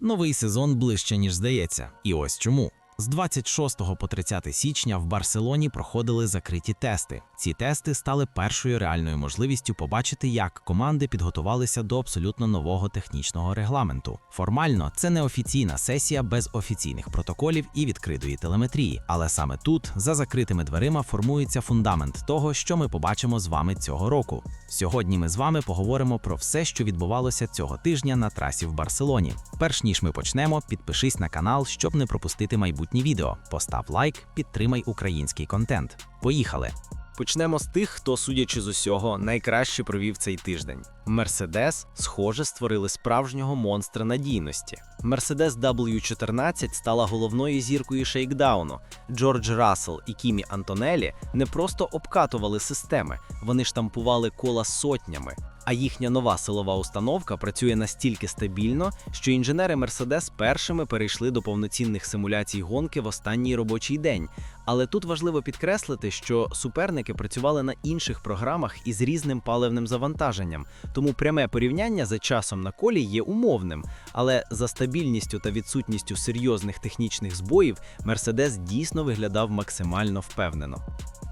Новий сезон ближче, ніж здається. І ось чому. З 26 по 30 січня в Барселоні проходили закриті тести. Ці тести стали першою реальною можливістю побачити, як команди підготувалися до абсолютно нового технічного регламенту. Формально це не офіційна сесія без офіційних протоколів і відкритої телеметрії. Але саме тут, за закритими дверима, формується фундамент того, що ми побачимо з вами цього року. Сьогодні ми з вами поговоримо про все, що відбувалося цього тижня на трасі в Барселоні. Перш ніж ми почнемо, підпишись на канал, щоб не пропустити майбутні відео. Постав лайк, підтримай український контент. Поїхали! Почнемо з тих, хто, судячи з усього, найкраще провів цей тиждень. Мерседес, схоже, створили справжнього монстра надійності. Мерседес W14 стала головною зіркою шейкдауну. Джордж Рассел і Кімі Антонелі не просто обкатували системи, вони штампували кола сотнями. А їхня нова силова установка працює настільки стабільно, що інженери Мерседес першими перейшли до повноцінних симуляцій гонки в останній робочий день. Але тут важливо підкреслити, що суперники працювали на інших програмах із різним паливним завантаженням, тому пряме порівняння за часом на колі є умовним. Але за стабільністю та відсутністю серйозних технічних збоїв Мерседес дійсно виглядав максимально впевнено.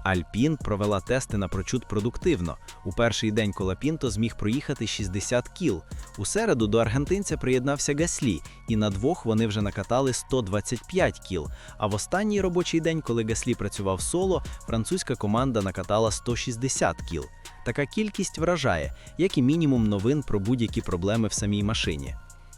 Альпін провела тести напрочуд продуктивно. У перший день Колапінто зміг проїхати 60 кіл. У середу до аргентинця приєднався Гаслі, і на двох вони вже накатали 125 кіл. А в останній робочий день, коли Гаслі працював соло, французька команда накатала 160 кіл. Така кількість вражає, як і мінімум новин про будь-які проблеми в самій машині.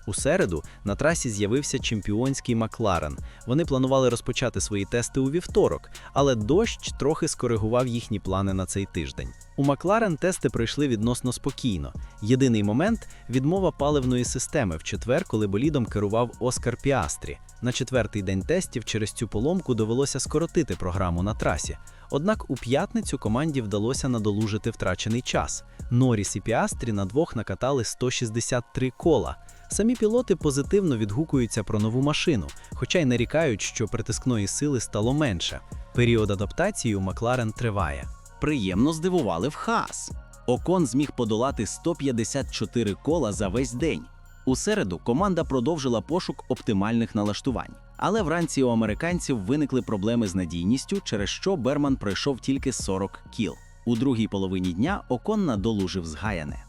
У середу на трасі з'явився чемпіонський Макларен. Вони планували розпочати свої тести у вівторок, але дощ трохи скоригував їхні плани на цей тиждень. У Макларен тести пройшли відносно спокійно. Єдиний момент відмова паливної системи в четвер, коли болідом керував Оскар Піастрі. На четвертий день тестів через цю поломку довелося скоротити програму на трасі. Однак у п'ятницю команді вдалося надолужити втрачений час. Норріс і Піастрі на двох накатали 163 кола. Самі пілоти позитивно відгукуються про нову машину, хоча й нарікають, що притискної сили стало менше. Період адаптації у Макларен триває. Приємно здивували в Хас. Окон зміг подолати 154 кола за весь день. У середу команда продовжила пошук оптимальних налаштувань. Але вранці у американців виникли проблеми з надійністю, через що Берман пройшов тільки 40 кіл. У другій половині дня Окон надолужив згаяне.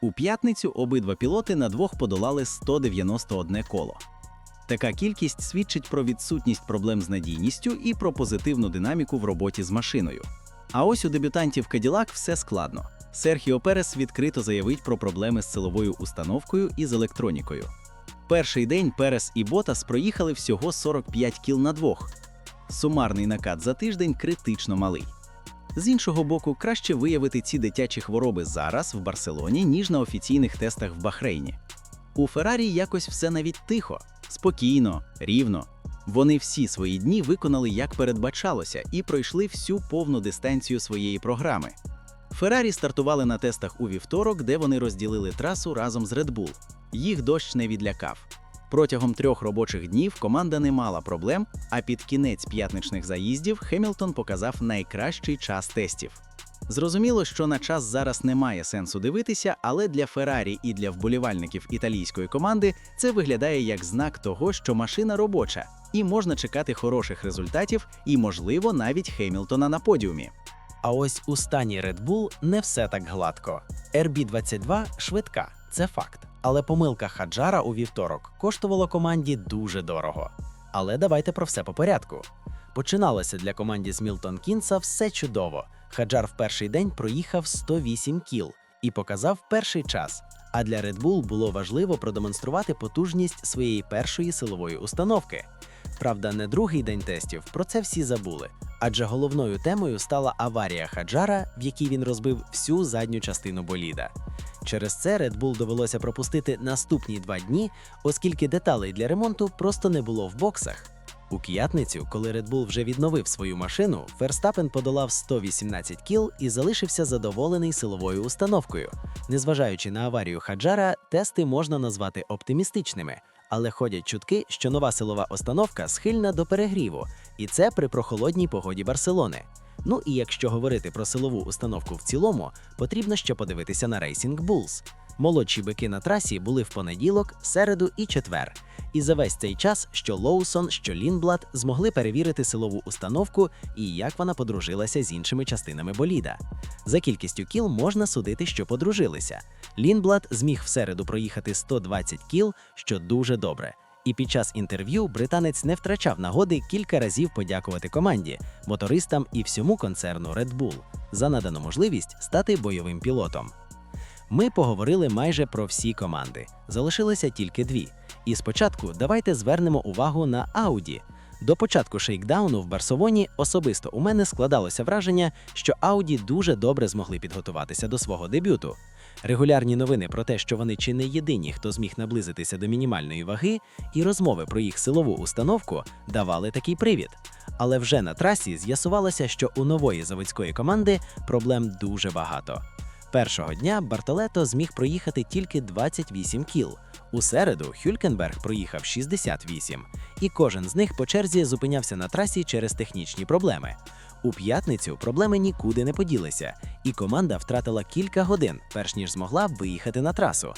У п'ятницю обидва пілоти на двох подолали 191 коло. Така кількість свідчить про відсутність проблем з надійністю і про позитивну динаміку в роботі з машиною. А ось у дебютантів Cadillac все складно. Серхіо Перес відкрито заявить про проблеми з силовою установкою і з електронікою. Перший день Перес і Ботас проїхали всього 45 кіл на двох. Сумарний накат за тиждень критично малий. З іншого боку, краще виявити ці дитячі хвороби зараз в Барселоні, ніж на офіційних тестах в Бахрейні. У Феррарі якось все навіть тихо, спокійно, рівно. Вони всі свої дні виконали як передбачалося і пройшли всю повну дистанцію своєї програми. Феррарі стартували на тестах у вівторок, де вони розділили трасу разом з Red Bull. Їх дощ не відлякав. Протягом трьох робочих днів команда не мала проблем, а під кінець п'ятничних заїздів Хемілтон показав найкращий час тестів. Зрозуміло, що на час зараз немає сенсу дивитися, але для Феррарі і для вболівальників італійської команди це виглядає як знак того, що машина робоча, і можна чекати хороших результатів, і, можливо, навіть Хемілтона на подіумі. А ось у стані Red Bull не все так гладко. RB22 швидка, це факт. Але помилка Хаджара у вівторок коштувала команді дуже дорого. Але давайте про все по порядку. Починалося для команди з Мілтон Кінса все чудово. Хаджар в перший день проїхав 108 кіл і показав перший час. А для Red Bull було важливо продемонструвати потужність своєї першої силової установки. Правда, не другий день тестів, про це всі забули. Адже головною темою стала аварія Хаджара, в якій він розбив всю задню частину боліда. Через це Red Bull довелося пропустити наступні два дні, оскільки деталей для ремонту просто не було в боксах. У п'ятницю, коли Red Bull вже відновив свою машину, Ферстапен подолав 118 кіл і залишився задоволений силовою установкою. Незважаючи на аварію Хаджара, тести можна назвати оптимістичними, але ходять чутки, що нова силова установка схильна до перегріву, і це при прохолодній погоді Барселони. Ну і якщо говорити про силову установку в цілому, потрібно ще подивитися на Racing Bulls. Молодші бики на трасі були в понеділок, середу і четвер. І за весь цей час, що Лоусон, що Лінблад змогли перевірити силову установку і як вона подружилася з іншими частинами боліда. За кількістю кіл можна судити, що подружилися. Лінблад зміг в середу проїхати 120 кіл, що дуже добре. І під час інтерв'ю британець не втрачав нагоди кілька разів подякувати команді, мотористам і всьому концерну Red Bull за надану можливість стати бойовим пілотом. Ми поговорили майже про всі команди. Залишилося тільки дві. І спочатку давайте звернемо увагу на Audi. До початку шейкдауну в Барселоні особисто у мене складалося враження, що Audi дуже добре змогли підготуватися до свого дебюту. Регулярні новини про те, що вони чи не єдині, хто зміг наблизитися до мінімальної ваги, і розмови про їх силову установку давали такий привід. Але вже на трасі з'ясувалося, що у нової заводської команди проблем дуже багато. Першого дня Бартолето зміг проїхати тільки 28 кіл. У середу Хюлькенберг проїхав 68, і кожен з них по черзі зупинявся на трасі через технічні проблеми. У п'ятницю проблеми нікуди не поділися, і команда втратила кілька годин, перш ніж змогла виїхати на трасу.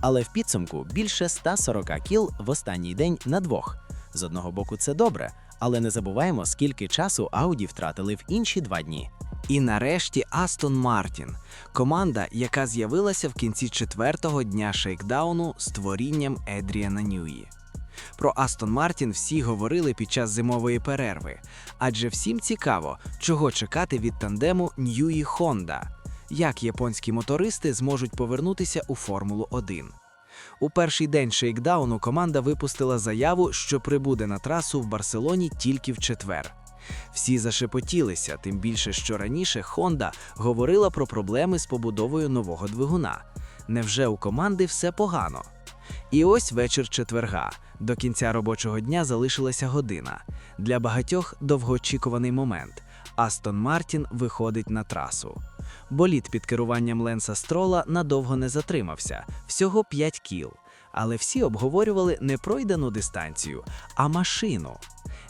Але в підсумку більше 140 кіл в останній день на двох. З одного боку, це добре, але не забуваємо, скільки часу Ауді втратили в інші два дні. І нарешті Астон Мартін, команда, яка з'явилася в кінці четвертого дня шейкдауну з творінням Едріана Ньюї. Про Астон Мартін всі говорили під час зимової перерви, адже всім цікаво, чого чекати від тандему Ньюї Хонда, як японські мотористи зможуть повернутися у Формулу 1. У перший день шейкдауну команда випустила заяву, що прибуде на трасу в Барселоні тільки в четвер. Всі зашепотілися, тим більше, що раніше Honda говорила про проблеми з побудовою нового двигуна. Невже у команди все погано? І ось вечір четверга. До кінця робочого дня залишилася година. Для багатьох довгоочікуваний момент. Астон Мартін виходить на трасу. Боліт під керуванням Ленса Строла надовго не затримався, всього 5 кіл. Але всі обговорювали не пройдену дистанцію, а машину.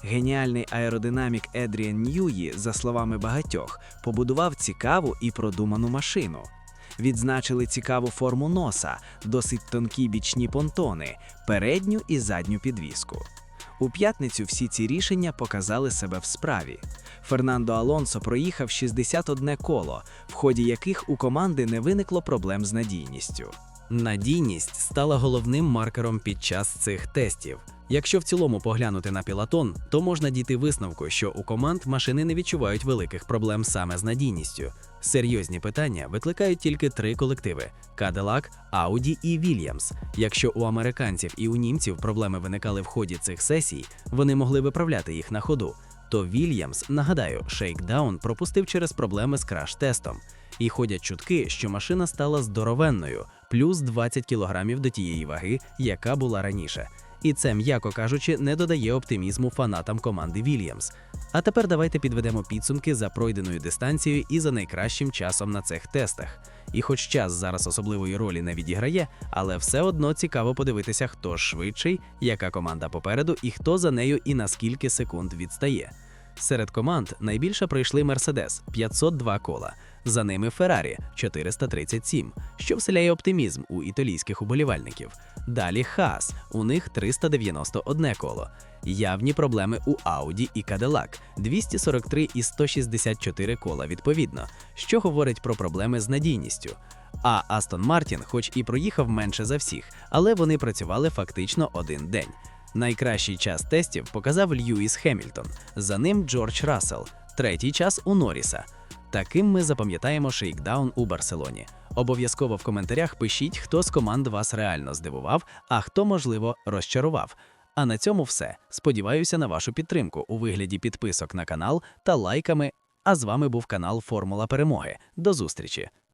Геніальний аеродинамік Едріан Ньюї, за словами багатьох, побудував цікаву і продуману машину. Відзначили цікаву форму носа, досить тонкі бічні понтони, передню і задню підвіску. У п'ятницю всі ці рішення показали себе в справі. Фернандо Алонсо проїхав 61 коло, в ході яких у команди не виникло проблем з надійністю. Надійність стала головним маркером під час цих тестів. Якщо в цілому поглянути на пілотон, то можна дійти висновку, що у команд машини не відчувають великих проблем саме з надійністю. Серйозні питання викликають тільки три колективи: Cadillac, Audi і Williams. Якщо у американців і у німців проблеми виникали в ході цих сесій, вони могли виправляти їх на ходу. То Williams, нагадаю, шейкдаун пропустив через проблеми з краш-тестом. І ходять чутки, що машина стала здоровенною, плюс 20 кілограмів до тієї ваги, яка була раніше. І це, м'яко кажучи, не додає оптимізму фанатам команди Williams. А тепер давайте підведемо підсумки за пройденою дистанцією і за найкращим часом на цих тестах. І хоч час зараз особливої ролі не відіграє, але все одно цікаво подивитися, хто швидший, яка команда попереду і хто за нею і на скільки секунд відстає. Серед команд найбільше пройшли Мерседес 502 кола, за ними Феррарі 437, що вселяє оптимізм у італійських уболівальників. Далі Хас, у них 391 коло. Явні проблеми у Audi і Cadillac 243 і 164 кола відповідно, що говорить про проблеми з надійністю. А Астон Мартін, хоч і проїхав менше за всіх, але вони працювали фактично один день. Найкращий час тестів показав Льюіс Хемільтон, за ним Джордж Рассел, третій час у Норріса. Таким ми запам'ятаємо шейкдаун у Барселоні. Обов'язково в коментарях пишіть, хто з команд вас реально здивував, а хто, можливо, розчарував. А на цьому все. Сподіваюся на вашу підтримку у вигляді підписок на канал та лайками. А з вами був канал Формула Перемоги. До зустрічі!